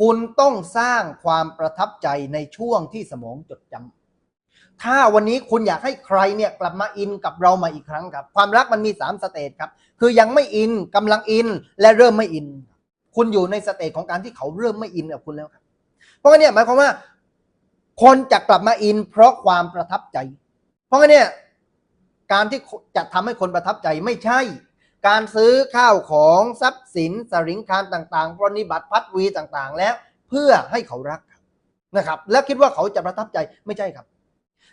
คุณต้องสร้างความประทับใจในช่วงที่สมองจดจำ ถ้าวันนี้คุณอยากให้ใครเนี่ยกลับมาอินกับเรามาอีกครั้งครับ ความรักมันมีสามสเตจครับ คือยังไม่อินกำลังอินและเริ่มไม่อิน คุณอยู่ในสเตจของการที่เขาเริ่มไม่อินกับคุณแล้วครับ เพราะงั้นเนี่ยหมายความว่า คนจะกลับมาอิน เพราะความประทับใจ เพราะงั้นเนี่ยการที่จะทำให้คนประทับใจไม่ใช่ การซื้อข้าวของทรัพย์สินสริงคารต่างๆปรนิบัติพัดวีต่างๆ แล้วเพื่อให้เขารักนะครับ แล้วคิดว่าเขาจะประทับใจไม่ใช่ครับ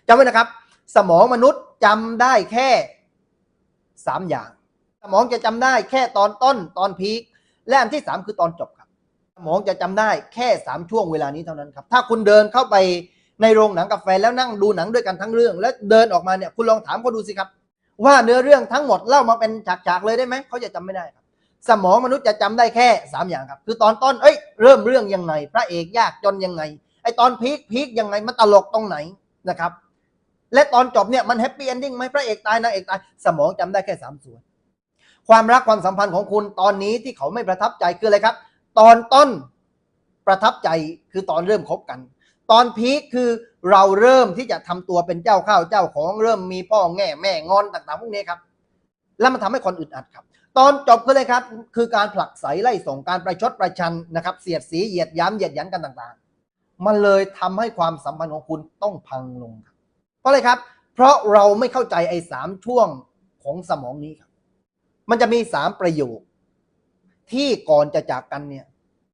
จำไว้นะครับ สมองมนุษย์จำได้แค่สามอย่าง สมองจะจำได้แค่ตอนต้นตอนพีคและอันที่สามคือตอนจบครับ สมองจะจำได้แค่สามช่วงเวลานี้เท่านั้นครับ ถ้าคุณเดินเข้าไปในโรงหนังกาแฟแล้วนั่งดูหนังด้วยกันทั้งเรื่อง แล้วเดินออกมาเนี่ยคุณลองถามเขาดูสิครับ ว่าเนื้อเรื่องทั้งหมดเล่ามาเป็นฉากๆเลยได้ไหมเขาจะจำไม่ได้ครับ สมองมนุษย์จะจำได้แค่สามอย่างครับ คือตอนต้นเอ้ยเริ่มเรื่องยังไง พระเอกยากจนยังไงไอตอนพีคพีคยังไงมันตลกตรงไหนนะครับ และตอนจบเนี่ยมันแฮปปี้เอนดิ้งไหมพระเอกตายนางเอกตายสมองจำได้แค่สามส่วน ความรักความสัมพันธ์ของคุณตอนนี้ที่เขาไม่ประทับใจคืออะไรครับ ตอนต้นประทับใจคือตอนเริ่มคบกัน ตอนพีคคือเราเริ่มที่จะทำตัวเป็นเจ้าข้าวเจ้าของเริ่มมีพ่อแง่แม่งอนต่างๆพวกนี้ครับ แล้วมันทำให้คนอึดอัดครับ ตอนจบคืออะไรครับ คือการผลักไสไล่ส่งการประชดประชันนะครับเสียดสีเหยียดย้ำเหยียดยันกันต่างๆ มันเลยทำให้ความสัมพันธ์ของคุณต้องพังลงครับเพราะอะไรครับ เพราะเราไม่เข้าใจไอ้สามช่วงของสมองนี้ครับ มันจะมีสามประโยค ที่ก่อนจะจากกันเนี่ย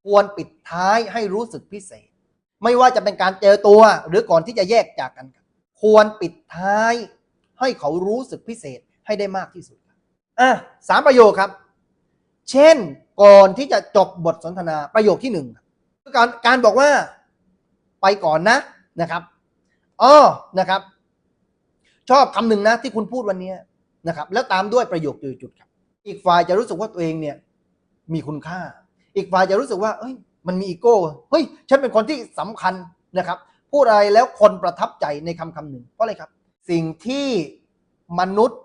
ควรปิดท้ายให้รู้สึกพิเศษ ไม่ว่าจะเป็นการเจอตัว หรือก่อนที่จะแยกจากกัน ควรปิดท้าย ให้เขารู้สึกพิเศษให้ได้มากที่สุดอะสามประโยคครับ เช่นก่อนที่จะจบบทสนทนาประโยคที่หนึ่งคือการการบอกว่าไปก่อนนะนะครับอ้อนะครับ ชอบคำหนึ่งนะที่คุณพูดวันนี้นะครับ แล้วตามด้วยประโยคจุดๆครับ อีกฝ่ายจะรู้สึกว่าตัวเองเนี่ย มีคุณค่า อีกฝ่ายจะรู้สึกว่า เอ้ย มันมีอีโก้เฮ้ยฉันเป็นคนที่สำคัญนะครับพูดอะไรแล้วคนประทับใจในคำคำหนึ่งเพราะอะไรครับ สิ่งที่มนุษย์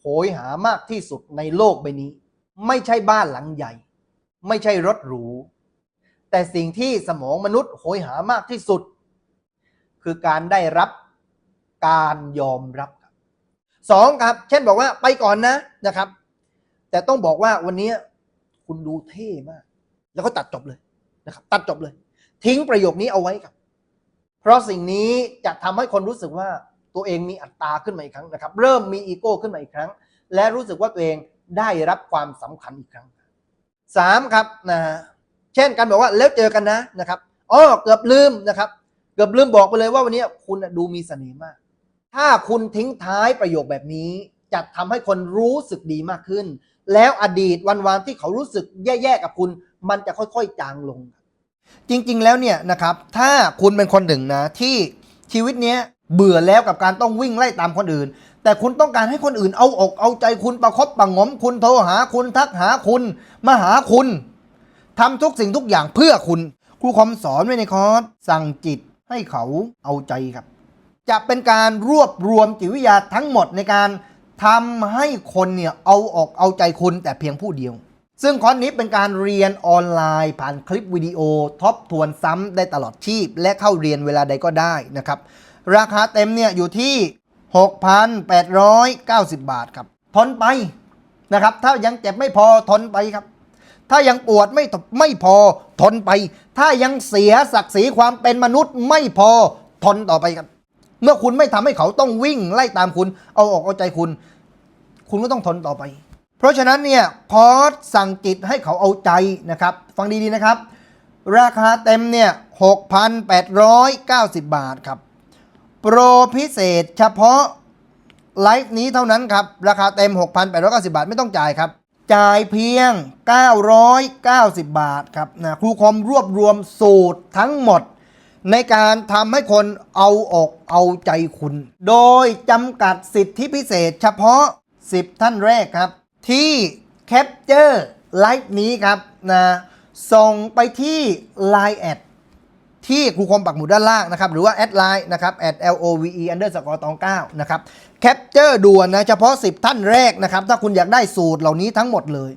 โหยหามากที่สุดในโลกใบนี้ ไม่ใช่บ้านหลังใหญ่ ไม่ใช่รถหรู แต่สิ่งที่สมองมนุษย์โหยหามากที่สุด คือการได้รับการยอมรับครับสองครับ เช่นบอกว่าไปก่อนนะนะครับ แต่ต้องบอกว่าวันนี้คุณดูเท่มาก แล้วก็ตัดจบเลย นะครับตัดจบเลย ทิ้งประโยคนี้เอาไว้ครับ เพราะสิ่งนี้จะทำให้คนรู้สึกว่าตัวเองมีอัตราขึ้นมาอีกครั้งนะครับ เริ่มมีอีโก้ขึ้นมาอีกครั้ง และรู้สึกว่าตัวเองได้รับความสำคัญอีกครั้งสามครับนะเช่นการบอกว่าแล้วเจอกันนะนะครับอ๋อเกือบลืมนะครับ เกือบลืมบอกไปเลยว่าวันนี้คุณดูมีเสน่ห์มาก ถ้าคุณทิ้งท้ายประโยคแบบนี้จะทำให้คนรู้สึกดีมากขึ้น แล้วอดีตวันๆที่เขารู้สึกแย่ๆกับคุณ มันจะค่อยๆจางลง จริงๆแล้วเนี่ยนะครับถ้าคุณเป็นคนหนึ่งนะที่ชีวิตเนี้ยเบื่อแล้วกับการต้องวิ่งไล่ตามคนอื่น แต่คุณต้องการให้คนอื่นเอาอกเอาใจคุณประคบประงมคุณโทรหาคุณทักหาคุณมาหาคุณทำทุกสิ่งทุกอย่างเพื่อคุณ ครูคอมสอนไว้ในคอร์สสั่งจิตให้เขาเอาใจครับ จะเป็นการรวบรวมจิตวิทยาทั้งหมดในการทำให้คนเนี่ยเอาอกเอาใจคุณแต่เพียงผู้เดียว ซึ่งคอร์สนี้เป็นการเรียนออนไลน์ ผ่านคลิปวิดีโอทบทวนซ้ำได้ตลอดชีพ และเข้าเรียนเวลาใดก็ได้นะครับ ราคาเต็มเนี่ยอยู่ที่ 6,890 บาทครับ ทนไปนะครับ ถ้ายังเจ็บไม่พอทนไปครับ ถ้ายังปวดไม่ไม่พอทนไป ถ้ายังเสียศักดิ์ศรีความเป็นมนุษย์ไม่พอทนต่อไปครับ เมื่อคุณไม่ทำให้เขาต้องวิ่งไล่ตามคุณ เอาออกเอาใจคุณ คุณก็ต้องทนต่อไป เพราะฉะนั้นเนี่ยคอร์สสั่งจิตให้เขาเอาใจนะครับ ฟังดีๆนะครับ ราคาเต็มเนี่ย 6,890 บาทครับ โปรพิเศษเฉพาะไลฟ์นี้เท่านั้นครับ ราคาเต็ม 6,890 บาทไม่ต้องจ่ายครับ จ่ายเพียง 990 บาทครับนะครูคอมรวบรวมสูตรทั้งหมด ในการทำให้คนเอาอกเอาใจคุณ โดยจำกัดสิทธิพิเศษเฉพาะ 10 ท่านแรกครับ ที่แคปเจอร์ไลฟ์นี้ครับนะส่งไปที่ Line แอดที่ครูคมปักหมุดด้านล่างนะครับ หรือว่าแอดไลน์นะครับแอด l o v e underscore ตอง9นะครับแคปเจอร์ด่วนนะเฉพาะ 10 ท่านแรกนะครับ ถ้าคุณอยากได้สูตรเหล่านี้ทั้งหมดเลย